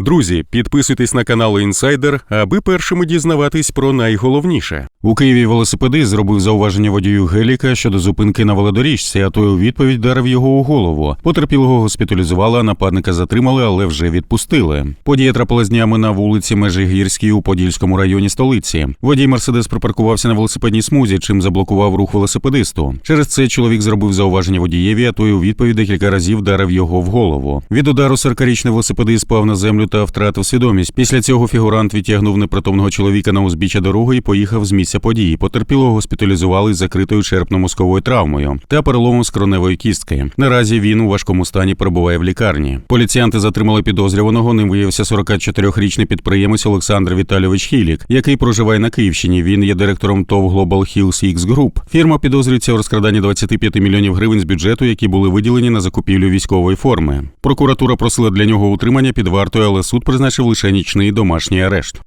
Друзі, підписуйтесь на канал Інсайдер, аби першими дізнаватись про найголовніше. У Києві велосипедист зробив зауваження водію Геліка щодо зупинки на велодоріжці, а той у відповідь вдарив його у голову. Потерпілого госпіталізували, а нападника затримали, але вже відпустили. Подія трапилась днями на вулиці Межигірській у Подільському районі столиці. Водій Мерседес припаркувався на велосипедній смузі, чим заблокував рух велосипедисту. Через це чоловік зробив зауваження водієві, а той у відповідь декілька разів вдарив його в голову. Від удару 40-річний велосипедист спав на землю та втратив свідомість. Після цього фігурант відтягнув непритомного чоловіка на узбіччя дороги і поїхав з місця події. Потерпілого госпіталізували з закритою черепно-мозковою травмою та переломом скроневої кістки. Наразі він у важкому стані перебуває в лікарні. Поліціянти затримали підозрюваного. Ним виявився 44-річний підприємець Олександр Віталійович Хілік, який проживає на Київщині. Він є директором ТОВ Global Hills X Group. Фірма підозрюється у розкраданні 25 мільйонів гривень з бюджету, які були виділені на закупівлю військової форми. Прокуратура просила для нього утримання під вартою, суд призначив лише нічний домашній арешт.